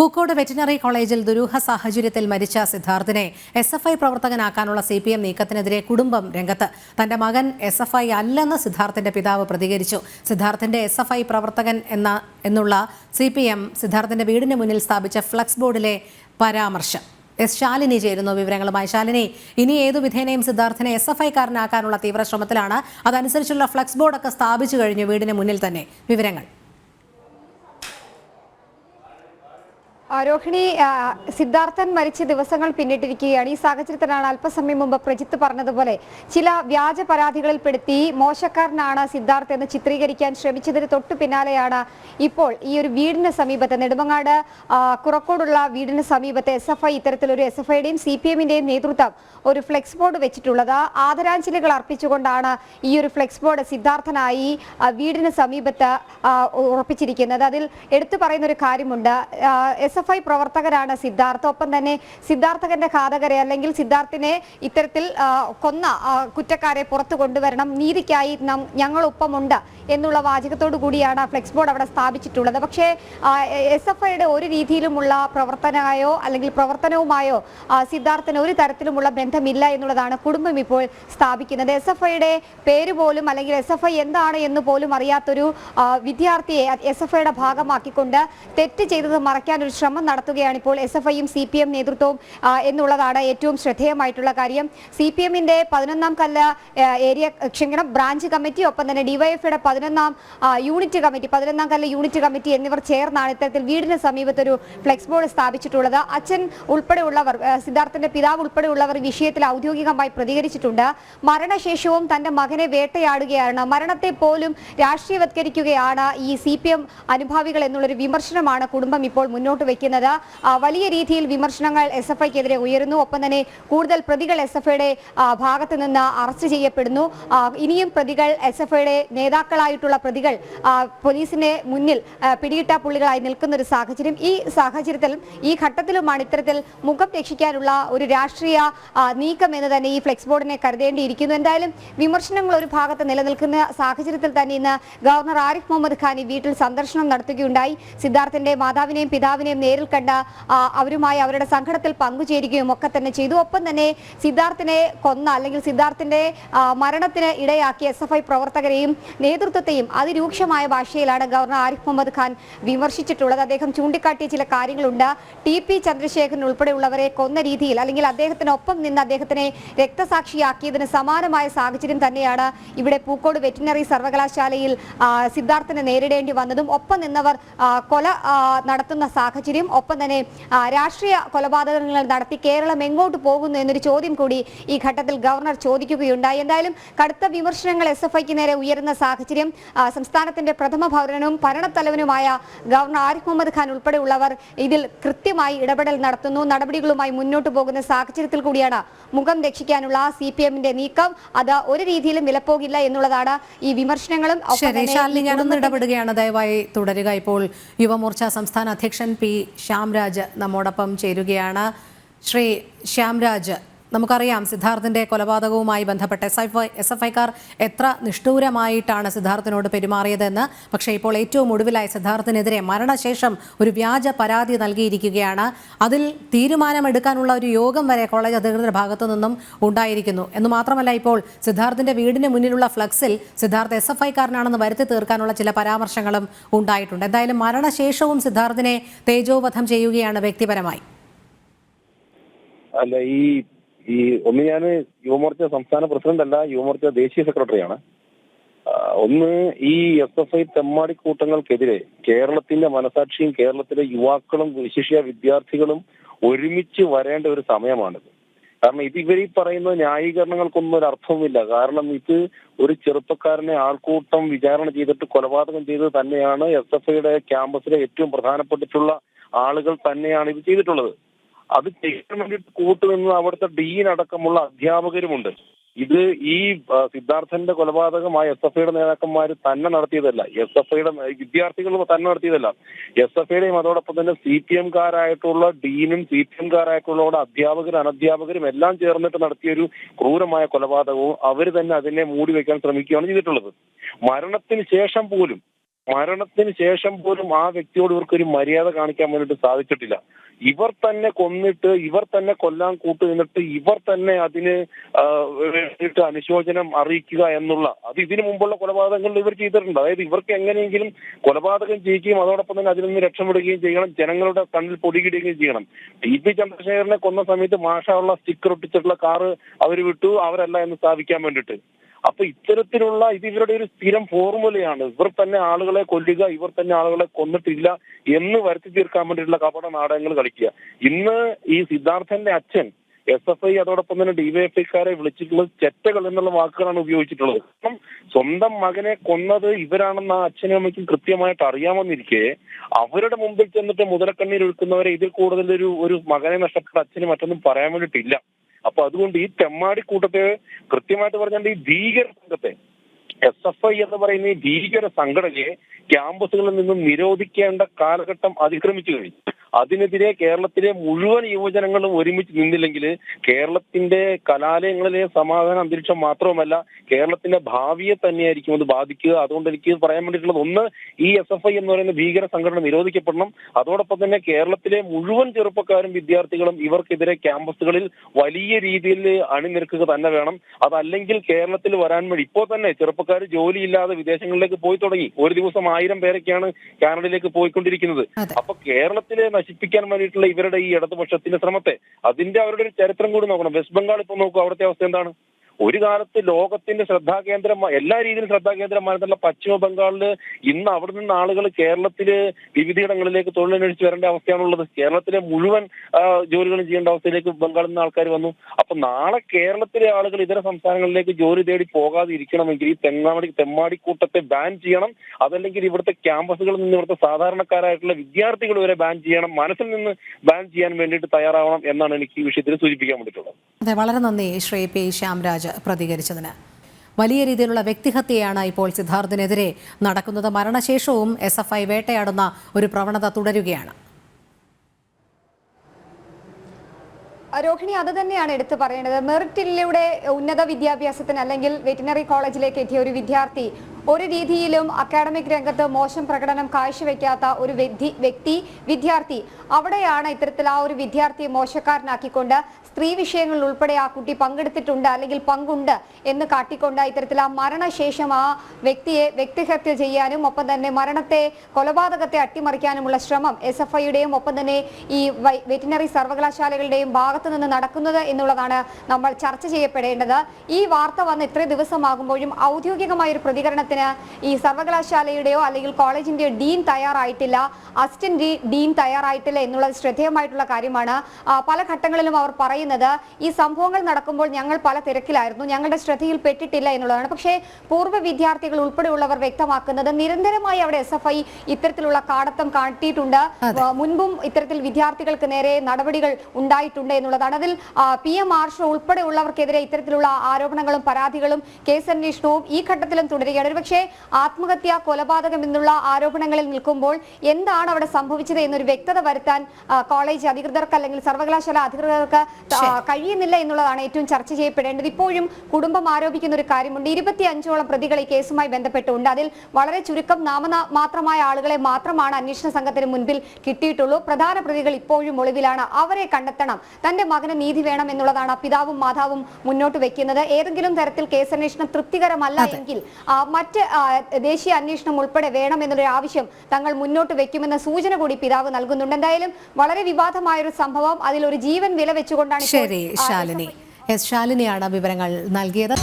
Pookode veterinary കോളേജിൽ ദുരൂഹ സാഹചര്യത്തിൽ മരിച്ച സിദ്ധാർത്ഥിനെ എസ് എഫ് ഐ പ്രവർത്തകനാക്കാനുള്ള സി പി എം നീക്കത്തിനെതിരെ കുടുംബം രംഗത്ത്. തന്റെ മകൻ എസ് എഫ് ഐ അല്ലെന്ന് സിദ്ധാർത്ഥിന്റെ പിതാവ് പ്രതികരിച്ചു. സിദ്ധാർത്ഥിന്റെ എസ് എഫ് ഐ പ്രവർത്തകൻ എന്ന എന്നുള്ള സി പി എം സിദ്ധാർത്ഥിന്റെ വീടിന് മുന്നിൽ സ്ഥാപിച്ച ഫ്ലക്സ് ബോർഡിലെ പരാമർശം. എസ് ശാലിനി ചേരുന്നു വിവരങ്ങളുമായി. ശാലിനി ഇനി ഏതു വിധേനയും സിദ്ധാർത്ഥിനെ എസ് എഫ് ഐക്കാരനാക്കാനുള്ള തീവ്രശ്രമത്തിലാണ് അതനുസരിച്ചുള്ള ഫ്ലക്സ് ബോർഡൊക്കെ സ്ഥാപിച്ചു കഴിഞ്ഞു വീടിന് മുന്നിൽ തന്നെ. വിവരങ്ങൾ. രോഹിണി സിദ്ധാർത്ഥൻ മരിച്ച ദിവസങ്ങൾ പിന്നിട്ടിരിക്കുകയാണ്. ഈ സാഹചര്യത്തിലാണ് അല്പസമയം മുമ്പ് പ്രജിത്ത് പറഞ്ഞതുപോലെ ചില വ്യാജ പരാതികളിൽ പെടുത്തി മോശക്കാരനാണ് സിദ്ധാർത്ഥ് എന്ന് ചിത്രീകരിക്കാൻ ശ്രമിച്ചതിന് തൊട്ടു പിന്നാലെയാണ് ഇപ്പോൾ ഈ ഒരു വീടിന് സമീപത്തെ നെടുമങ്ങാട് കുറക്കോടുള്ള വീടിന് സമീപത്തെ എസ് എഫ് ഐ ഇത്തരത്തിലൊരു എസ് എഫ് ഐയുടെയും സി പി എമ്മിന്റെയും നേതൃത്വം ഒരു ഫ്ലെക്സ് ബോർഡ് വെച്ചിട്ടുള്ളത്. ആദരാഞ്ജലികൾ അർപ്പിച്ചുകൊണ്ടാണ് ഈ ഒരു ഫ്ലെക്സ് ബോർഡ് സിദ്ധാർത്ഥനായി വീടിന് സമീപത്ത് ഉറപ്പിച്ചിരിക്കുന്നത്. അതിൽ എടുത്തു പറയുന്ന ഒരു കാര്യമുണ്ട്. എസ് ഐ പ്രവർത്തകരാണ് സിദ്ധാർത്ഥ്. ഒപ്പം തന്നെ സിദ്ധാർത്ഥകന്റെ ഘാതകരെ അല്ലെങ്കിൽ സിദ്ധാർത്ഥിനെ ഇത്തരത്തിൽ കൊന്ന കുറ്റക്കാരെ പുറത്തു കൊണ്ടുവരണം. നീതിക്കായി ഞങ്ങളൊപ്പമുണ്ട്. എന്നുള്ള വാചകത്തോടു കൂടിയാണ് ഫ്ലെക്സ് ബോർഡ് അവിടെ സ്ഥാപിച്ചിട്ടുള്ളത്. പക്ഷേ എസ് എഫ് ഐയുടെ ഒരു രീതിയിലുമുള്ള പ്രവർത്തനമായോ അല്ലെങ്കിൽ പ്രവർത്തനവുമായോ സിദ്ധാർത്ഥന് ഒരു തരത്തിലുമുള്ള ബന്ധമില്ല എന്നുള്ളതാണ് കുടുംബം ഇപ്പോൾ സ്ഥാപിക്കുന്നത്. എസ് എഫ് ഐയുടെ പേര് പോലും അല്ലെങ്കിൽ എസ് എഫ് ഐ എന്താണ് എന്ന് പോലും അറിയാത്തൊരു വിദ്യാർത്ഥിയെ എസ് എഫ് ഐയുടെ ഭാഗമാക്കിക്കൊണ്ട് തെറ്റ് ചെയ്തത് മറയ്ക്കാൻ ഒരു ശ്രമം നടത്തുകയാണ് ഇപ്പോൾ എസ് എഫ് ഐയും സി പി എം നേതൃത്വവും എന്നുള്ളതാണ് ഏറ്റവും ശ്രദ്ധേയമായിട്ടുള്ള കാര്യം. സി പി എമ്മിന്റെ പതിനൊന്നാം കല്ല് ഏരിയ ക്ഷമിക്കണം ബ്രാഞ്ച് കമ്മിറ്റി ഒപ്പം തന്നെ ഡിവൈഎഫ്ഐയുടെ പതിനൊന്നാം യൂണിറ്റ് കമ്മിറ്റി പതിനൊന്നാം കല്ല യൂണിറ്റ് കമ്മിറ്റി എന്നിവർ ചേർന്നാണ് ഇത്തരത്തിൽ വീടിന് സമീപത്ത് ഒരു ഫ്ലെക്സ് ബോർഡ് സ്ഥാപിച്ചിട്ടുള്ളത്. അച്ഛൻ ഉൾപ്പെടെയുള്ളവർ സിദ്ധാർത്ഥന്റെ പിതാവ് ഉൾപ്പെടെയുള്ളവർ വിഷയത്തിൽ ഔദ്യോഗികമായി പ്രതികരിച്ചിട്ടുണ്ട്. മരണശേഷവും തന്റെ മകനെ വേട്ടയാടുകയാണ്. മരണത്തെ പോലും രാഷ്ട്രീയവത്കരിക്കുകയാണ് ഈ സി പി എം അനുഭാവികൾ എന്നുള്ളൊരു വിമർശനമാണ് കുടുംബം ഇപ്പോൾ മുന്നോട്ട് വെക്കുന്നത്. വലിയ രീതിയിൽ വിമർശനങ്ങൾ എസ് എഫ് ഐക്കെതിരെ ഉയരുന്നു. ഒപ്പം തന്നെ കൂടുതൽ പ്രതികൾ എസ് എഫ് ഐയുടെ ഭാഗത്ത് നിന്ന് അറസ്റ്റ് ചെയ്യപ്പെടുന്നു. ഇനിയും പ്രതികൾ എസ് എഫ് ഐയുടെ നേതാക്കളായിട്ടുള്ള പ്രതികൾ പോലീസിന്റെ മുന്നിൽ പിടിയിട്ട പുള്ളികളായി നിൽക്കുന്ന ഒരു സാഹചര്യം. ഈ സാഹചര്യത്തിൽ ഈ ഘട്ടത്തിലുമാണ് ഇത്തരത്തിൽ മുഖം രക്ഷിക്കാനുള്ള ഒരു രാഷ്ട്രീയ നീക്കം എന്ന് തന്നെ ഈ ഫ്ലെക്സ് ബോർഡിനെ കരുതേണ്ടിയിരിക്കുന്നു. എന്തായാലും വിമർശനങ്ങൾ ഒരു ഭാഗത്ത് നിലനിൽക്കുന്ന സാഹചര്യത്തിൽ തന്നെ ഇന്ന് ഗവർണർ ആരിഫ് മുഹമ്മദ് ഖാൻ ഈ വീട്ടിൽ സന്ദർശനം നടത്തുകയുണ്ടായി. സിദ്ധാർത്ഥിന്റെ മാതാവിനെയും പിതാവിനെയും നേരിൽ കണ്ട അവരുമായി അവരുടെ സങ്കടത്തിൽ പങ്കുചേരുകയും ഒക്കെ തന്നെ ചെയ്തു. ഒപ്പം തന്നെ സിദ്ധാർത്ഥിനെ കൊന്ന അല്ലെങ്കിൽ സിദ്ധാർത്ഥിന്റെ മരണത്തിന് ഇടയാക്കിയ എസ് എഫ് ഐ പ്രവർത്തകരെയും നേതൃത്വത്തെയും അതിരൂക്ഷമായ ഭാഷയിലാണ് ഗവർണർ ആരിഫ് മുഹമ്മദ് ഖാൻ വിമർശിച്ചിട്ടുള്ളത്. അദ്ദേഹം ചൂണ്ടിക്കാട്ടിയ ചില കാര്യങ്ങളുണ്ട്. ടി പി ചന്ദ്രശേഖരൻ ഉൾപ്പെടെയുള്ളവരെ കൊന്ന രീതിയിൽ അല്ലെങ്കിൽ അദ്ദേഹത്തിനൊപ്പം നിന്ന് അദ്ദേഹത്തിനെ രക്തസാക്ഷിയാക്കിയതിന് സമാനമായ സാഹചര്യം തന്നെയാണ് ഇവിടെ പൂക്കോട് വെറ്റിനറി സർവകലാശാലയിൽ സിദ്ധാർത്ഥനെ നേരിടേണ്ടി വന്നതും. ഒപ്പം നിന്നവർ കൊല നടത്തുന്ന സാഹചര്യം ഒപ്പം തന്നെ രാഷ്ട്രീയ കൊലപാതകങ്ങൾ നടത്തി കേരളം എങ്ങോട്ട് പോകുന്നു എന്നൊരു ചോദ്യം കൂടി ഈ ഘട്ടത്തിൽ ഗവർണർ ചോദിക്കുകയുണ്ടായി. എന്തായാലും കടുത്ത വിമർശനങ്ങൾ എസ് നേരെ ഉയരുന്ന സാഹചര്യം ആ, സംസ്ഥാനത്തിന്റെ പ്രഥമ പൗരനും ഭരണത്തലവനുമായ ഗവർണർ ആരിഫ് മുഹമ്മദ് ഖാൻ ഉൾപ്പെടെയുള്ളവർ ഇതിൽ കൃത്യമായി ഇടപെടൽ നടത്തുന്നു. നടപടികളുമായി മുന്നോട്ട് പോകുന്ന സാഹചര്യത്തിൽ കൂടിയാണ് മുഖം രക്ഷിക്കാനുള്ള സി പി എമ്മിന്റെ നീക്കം. അത് ഒരു രീതിയിലും വിലപ്പോകില്ല എന്നുള്ളതാണ് ഈ വിമർശനങ്ങളും. ഞാനൊന്ന് ഇടപെടുകയാണ്. ദയവായി തുടരുക. ഇപ്പോൾ യുവമോർച്ച സംസ്ഥാന അധ്യക്ഷൻ പി ശ്യാംരാജ് നമ്മോടൊപ്പം ചേരുകയാണ്. ശ്രീ ശ്യാംരാജ് നമുക്കറിയാം സിദ്ധാർത്ഥിന്റെ കൊലപാതകവുമായി ബന്ധപ്പെട്ട് S F I S F ഐക്കാർ എത്ര നിഷ്ഠൂരമായിട്ടാണ് സിദ്ധാർത്ഥിനോട് പെരുമാറിയതെന്ന്. പക്ഷേ ഇപ്പോൾ ഏറ്റവും ഒടുവിലായി സിദ്ധാർത്ഥിനെതിരെ മരണശേഷം ഒരു വ്യാജ പരാതി നൽകിയിരിക്കുകയാണ്. അതിൽ തീരുമാനമെടുക്കാനുള്ള ഒരു യോഗം വരെ കോളേജ് അധികൃതരുടെ ഭാഗത്തു നിന്നും ഉണ്ടായിരിക്കുന്നു. എന്ന് മാത്രമല്ല ഇപ്പോൾ സിദ്ധാർത്ഥിന്റെ വീടിന് മുന്നിലുള്ള ഫ്ലക്സിൽ സിദ്ധാർത്ഥ് എസ് എഫ് ഐക്കാരനാണെന്ന് വരുത്തി തീർക്കാനുള്ള ചില പരാമർശങ്ങളും ഉണ്ടായിട്ടുണ്ട്. എന്തായാലും മരണശേഷവും സിദ്ധാർത്ഥിനെ തേജോവധം ചെയ്യുകയാണ് വ്യക്തിപരമായി. അല്ല ഈ ഈ ഒന്ന് ഞാൻ യുവമോർച്ച സംസ്ഥാന പ്രസിഡന്റ് അല്ല യുവമോർച്ച ദേശീയ സെക്രട്ടറിയാണ്. ഒന്ന് ഈ എസ് എഫ് ഐ തെമ്മാടി കൂട്ടങ്ങൾക്കെതിരെ കേരളത്തിന്റെ മനസാക്ഷിയും കേരളത്തിലെ യുവാക്കളും വിശിഷ്യ വിദ്യാർത്ഥികളും ഒരുമിച്ച് വരേണ്ട ഒരു സമയമാണിത്. കാരണം ഇത് ഇവർ ഈ പറയുന്ന ന്യായീകരണങ്ങൾക്കൊന്നും ഒരു അർത്ഥവുമില്ല. കാരണം ഇത് ഒരു ചെറുപ്പക്കാരനെ ആൾക്കൂട്ടം വിചാരണ ചെയ്തിട്ട് കൊലപാതകം ചെയ്തത് തന്നെയാണ് എസ് എഫ് ഐയുടെ ക്യാമ്പസിലെ ഏറ്റവും പ്രധാനപ്പെട്ടിട്ടുള്ള ആളുകൾ തന്നെയാണ് ഇത് ചെയ്തിട്ടുള്ളത്. അത് ചെയ്യാൻ വേണ്ടിയിട്ട് കൂട്ടുനിന്ന് അവിടുത്തെ ഡീൻ അടക്കമുള്ള അധ്യാപകരുമുണ്ട്. ഇത് ഈ സിദ്ധാർത്ഥന്റെ കൊലപാതകമായ എസ് എഫ് ഐയുടെ നേതാക്കന്മാർ തന്നെ നടത്തിയതല്ല. എസ് എഫ് ഐയുടെ വിദ്യാർത്ഥികൾ തന്നെ നടത്തിയതല്ല. എസ് എഫ് ഐയുടെയും അതോടൊപ്പം തന്നെ സി പി എംകാരായിട്ടുള്ള ഡീനും സി പി എംകാരായിട്ടുള്ള അധ്യാപകരും അനധ്യാപകരും എല്ലാം ചേർന്നിട്ട് നടത്തിയൊരു ക്രൂരമായ കൊലപാതകവും അവർ തന്നെ അതിനെ മൂടി വെക്കാൻ ശ്രമിക്കുകയാണ് ചെയ്തിട്ടുള്ളത്. മരണത്തിന് ശേഷം പോലും മരണത്തിന് ശേഷം പോലും ആ വ്യക്തിയോട് ഇവർക്ക് ഒരു മര്യാദ കാണിക്കാൻ വേണ്ടിയിട്ട് സാധിച്ചിട്ടില്ല. ഇവർ തന്നെ കൊന്നിട്ട് ഇവർ തന്നെ കൊല്ലാൻ കൂട്ടു നിന്നിട്ട് ഇവർ തന്നെ അതിന് വേണ്ടിയിട്ട് അനുശോചനം അറിയിക്കുക എന്നുള്ള അത് ഇതിനു മുമ്പുള്ള കൊലപാതകങ്ങളിൽ ഇവർ ചെയ്തിട്ടുണ്ട്. അതായത് ഇവർക്ക് എങ്ങനെയെങ്കിലും കൊലപാതകം ചെയ്യുകയും അതോടൊപ്പം തന്നെ അതിൽ നിന്ന് രക്ഷപ്പെടുകയും ചെയ്യണം ജനങ്ങളുടെ കണ്ണിൽ പൊടികിടുകയും ചെയ്യണം. ടി പി ചന്ദ്രശേഖരനെ കൊന്ന സമയത്ത് മാഷാവുള്ള സ്റ്റിക്കർ ഒട്ടിച്ചിട്ടുള്ള കാറ് അവർ വിട്ടു അവരല്ല എന്ന് സ്ഥാപിക്കാൻ വേണ്ടിയിട്ട്. അപ്പൊ ഇത്തരത്തിലുള്ള ഇത് ഇവരുടെ ഒരു സ്ഥിരം ഫോർമുലയാണ്. ഇവർ തന്നെ ആളുകളെ കൊല്ലുക ഇവർ തന്നെ ആളുകളെ കൊന്നിട്ടില്ല എന്ന് വരുത്തി തീർക്കാൻ വേണ്ടിയിട്ടുള്ള കപട നാടകങ്ങൾ കളിക്കുക. ഇന്ന് ഈ സിദ്ധാർത്ഥന്റെ അച്ഛൻ എസ് എഫ് ഐ അതോടൊപ്പം തന്നെ ഡിവൈഎഫ്ഐക്കാരെ വിളിച്ചിട്ടുള്ളത് ചെറ്റകൾ എന്നുള്ള വാക്കുകളാണ് ഉപയോഗിച്ചിട്ടുള്ളത്. കാരണം സ്വന്തം മകനെ കൊന്നത് ഇവരാണെന്ന് ആ അച്ഛനും അമ്മയ്ക്കും കൃത്യമായിട്ട് അറിയാമെന്നിരിക്കെ അവരുടെ മുമ്പിൽ ചെന്നിട്ട് മുതലക്കണ്ണീർ ഒഴുക്കുന്നവരെ ഇതിൽ കൂടുതൽ ഒരു ഒരു മകനെ നഷ്ടപ്പെട്ട അച്ഛന് മറ്റൊന്നും പറയാൻ വേണ്ടിയിട്ടില്ല. അപ്പൊ അതുകൊണ്ട് ഈ തെമ്മാടി കൂട്ടത്തെ കൃത്യമായിട്ട് പറഞ്ഞാൽ ഈ ഭീകര സംഘത്തെ എസ് എഫ് ഐ എന്ന് പറയുന്ന ഈ ഭീകര സംഘടനയെ ക്യാമ്പസുകളിൽ നിന്നും നിരോധിക്കേണ്ട കാലഘട്ടം അതിക്രമിച്ചു കഴിഞ്ഞു. അതിനെതിരെ കേരളത്തിലെ മുഴുവൻ യുവജനങ്ങളും ഒരുമിച്ച് നിന്നില്ലെങ്കിൽ കേരളത്തിന്റെ കലാലയങ്ങളിലെ സമാധാന അന്തരീക്ഷം മാത്രവുമല്ല കേരളത്തിന്റെ ഭാവിയെ തന്നെയായിരിക്കും അത് ബാധിക്കുക. അതുകൊണ്ട് എനിക്ക് പറയാൻ വേണ്ടിയിട്ടുള്ളത് ഒന്ന് ഈ എസ് എഫ് ഐ എന്ന് പറയുന്ന ഭീകര സംഘടന നിരോധിക്കപ്പെടണം. അതോടൊപ്പം തന്നെ കേരളത്തിലെ മുഴുവൻ ചെറുപ്പക്കാരും വിദ്യാർത്ഥികളും ഇവർക്കെതിരെ ക്യാമ്പസുകളിൽ വലിയ രീതിയിൽ അണിനിരക്കുക തന്നെ വേണം. അതല്ലെങ്കിൽ കേരളത്തിൽ വരാൻ വേണ്ടി ഇപ്പോൾ തന്നെ ചെറുപ്പക്കാർ ജോലിയില്ലാതെ വിദേശങ്ങളിലേക്ക് പോയി തുടങ്ങി. ഒരു ദിവസം ആയിരം പേരൊക്കെയാണ് കാനഡയിലേക്ക് പോയിക്കൊണ്ടിരിക്കുന്നത്. അപ്പൊ കേരളത്തിലെ നശിപ്പിക്കാൻ വേണ്ടിയിട്ടുള്ള ഇവരുടെ ഈ ഇടതുപക്ഷത്തിന്റെ ശ്രമത്തെ. അതിന്റെ അവരുടെ ഒരു ചരിത്രം കൂടി നോക്കണം. വെസ്റ്റ് ബംഗാൾ ഇപ്പൊ നോക്കൂ അവിടുത്തെ അവസ്ഥ എന്താണ്? ഒരു കാലത്ത് ലോകത്തിന്റെ ശ്രദ്ധാകേന്ദ്രം എല്ലാ രീതിയിലും ശ്രദ്ധാകേന്ദ്രമായിട്ടുള്ള പശ്ചിമ ബംഗാളിൽ ഇന്ന് അവിടെ നിന്ന് ആളുകൾ കേരളത്തിൽ വിവിധയിടങ്ങളിലേക്ക് തൊഴിലന്വേഷിച്ച് വരേണ്ട അവസ്ഥയാണുള്ളത്. കേരളത്തിലെ മുഴുവൻ ജോലികളും ചെയ്യേണ്ട അവസ്ഥയിലേക്ക് ബംഗാളിൽ നിന്ന് ആൾക്കാർ വന്നു. അപ്പൊ നാളെ കേരളത്തിലെ ആളുകൾ ഇതര സംസ്ഥാനങ്ങളിലേക്ക് ജോലി തേടി പോകാതെ ഇരിക്കണമെങ്കിൽ ഈ തെങ്ങാടി തെമ്മാടിക്കൂട്ടത്തെ ബാൻ ചെയ്യണം. അതല്ലെങ്കിൽ ഇവിടുത്തെ ക്യാമ്പസുകളിൽ നിന്ന് ഇവിടുത്തെ സാധാരണക്കാരായിട്ടുള്ള വിദ്യാർത്ഥികൾ വരെ ബാൻ ചെയ്യണം. മനസ്സിൽ നിന്ന് ബാൻ ചെയ്യാൻ വേണ്ടിയിട്ട് തയ്യാറാവണം എന്നാണ് എനിക്ക് ഈ വിഷയത്തിൽ സൂചിപ്പിക്കാൻ വേണ്ടിയിട്ടുള്ളത്. അതെ വളരെ നന്ദി ശ്രീ പി ശ്യാംരാജ്. പ്രതികരിച്ചതിന്. വലിയ രീതിയിലുള്ള വ്യക്തിഹത്യയാണ് ഇപ്പോൾ സിദ്ധാർത്ഥിനെതിരെ നടക്കുന്നത്. മരണശേഷവും എസ് എഫ് ഐ വേട്ടയാടുന്ന ഒരു പ്രവണത തുടരുകയാണ്. രോഹിണി അത് തന്നെയാണ് എടുത്തു പറയേണ്ടത്. മെറിറ്റിലൂടെ ഉന്നത വിദ്യാഭ്യാസത്തിന് അല്ലെങ്കിൽ വെറ്റിനറി കോളേജിലേക്ക് എത്തിയ ഒരു വിദ്യാർത്ഥി ഒരു രീതിയിലും അക്കാഡമിക് രംഗത്ത് മോശം പ്രകടനം കാഴ്ചവെക്കാത്ത ഒരു വ്യക്തി വിദ്യാർത്ഥി അവിടെയാണ് ഇത്തരത്തിൽ ആ ഒരു വിദ്യാർത്ഥിയെ മോശക്കാരനാക്കിക്കൊണ്ട് സ്ത്രീ വിഷയങ്ങളിൽ ഉൾപ്പെടെ ആ കുട്ടി പങ്കെടുത്തിട്ടുണ്ട് അല്ലെങ്കിൽ പങ്കുണ്ട് എന്ന് കാട്ടിക്കൊണ്ട് ഇത്തരത്തിൽ ആ മരണശേഷം ആ വ്യക്തിയെ വ്യക്തിഹത്യ ചെയ്യാനും ഒപ്പം തന്നെ മരണത്തെ കൊലപാതകത്തെ അട്ടിമറിക്കാനുമുള്ള ശ്രമം എസ് എഫ് ഐയുടെയും ഒപ്പം തന്നെ ഈ വെറ്റിനറി സർവകലാശാലകളുടെയും ഭാഗത്തു നിന്ന് നടക്കുന്നത് എന്നുള്ളതാണ് നമ്മൾ ചർച്ച ചെയ്യപ്പെടേണ്ടത്. ഈ വാർത്ത വന്ന് ഇത്രയും ദിവസമാകുമ്പോഴും ഔദ്യോഗികമായ ഒരു പ്രതികരണത്തിന് ഈ സർവകലാശാലയുടെയോ അല്ലെങ്കിൽ കോളേജിന്റെ ഡീൻ തയ്യാറായിട്ടില്ല അസിസ്റ്റന്റ് ഡീൻ തയ്യാറായിട്ടില്ല എന്നുള്ളത് ശ്രദ്ധേയമായിട്ടുള്ള കാര്യമാണ്. പല ഘട്ടങ്ങളിലും അവർ പറയുന്നത് ഈ സംഭവങ്ങൾ നടക്കുമ്പോൾ ഞങ്ങൾ പല തിരക്കിലായിരുന്നു ഞങ്ങളുടെ ശ്രദ്ധയിൽ പെട്ടിട്ടില്ല എന്നുള്ളതാണ്. പക്ഷേ പൂർവ വിദ്യാർത്ഥികൾ ഉൾപ്പെടെയുള്ളവർ വ്യക്തമാക്കുന്നത് നിരന്തരമായി അവിടെ എസ് എഫ് ഐ ഇത്തരത്തിലുള്ള കാടത്തം കാട്ടിയിട്ടുണ്ട്. മുൻപും ഇത്തരത്തിൽ വിദ്യാർത്ഥികൾക്ക് നേരെ നടപടികൾ ഉണ്ടായിട്ടുണ്ട് എന്നുള്ളതാണ്. അതിൽ പി എം ആർഷോ ഉൾപ്പെടെയുള്ളവർക്കെതിരെ ഇത്തരത്തിലുള്ള ആരോപണങ്ങളും പരാതികളും കേസന്വേഷണവും ഈ ഘട്ടത്തിലും തുടരുകയാണ്. ഒരുപക്ഷെ ആത്മഹത്യ കൊലപാതകം എന്നുള്ള ആരോപണങ്ങളിൽ നിൽക്കുമ്പോൾ എന്താണ് അവിടെ സംഭവിച്ചത് എന്നൊരു വ്യക്തത വരുത്താൻ കോളേജ് അധികൃതർക്ക് അല്ലെങ്കിൽ സർവകലാശാല അധികൃതർക്ക് കഴിയുന്നില്ല എന്നുള്ളതാണ് ഏറ്റവും ചർച്ച ചെയ്യപ്പെടേണ്ടത്. ഇപ്പോഴും കുടുംബം ആരോപിക്കുന്ന ഒരു കാര്യമുണ്ട്. ഇരുപത്തി അഞ്ചോളം പ്രതികൾ ഈ കേസുമായി ബന്ധപ്പെട്ടുണ്ട്. അതിൽ വളരെ ചുരുക്കം നാമന മാത്രമായ ആളുകളെ മാത്രമാണ് അന്വേഷണ സംഘത്തിന് മുൻപിൽ കിട്ടിയിട്ടുള്ളൂ. പ്രധാന പ്രതികൾ ഇപ്പോഴും ഒളിവിലാണ്. അവരെ കണ്ടെത്തണം. തന്റെ മകന് നീതി വേണം എന്നുള്ളതാണ് പിതാവും മാതാവും മുന്നോട്ട് വെക്കുന്നത്. ഏതെങ്കിലും തരത്തിൽ കേസന്വേഷണം തൃപ്തികരമല്ല എങ്കിൽ മറ്റ് ദേശീയ അന്വേഷണം ഉൾപ്പെടെ വേണമെന്നൊരു ആവശ്യം തങ്ങൾ മുന്നോട്ട് വെക്കുമെന്ന സൂചന കൂടി പിതാവ് നൽകുന്നുണ്ട്. എന്തായാലും വളരെ വിവാദമായൊരു സംഭവം. അതിൽ ഒരു ജീവൻ വില വെച്ചുകൊണ്ടാണ് ശരി ശാലിനി. എസ് ശാലിനിയാണ് വിവരങ്ങൾ നൽകിയത്.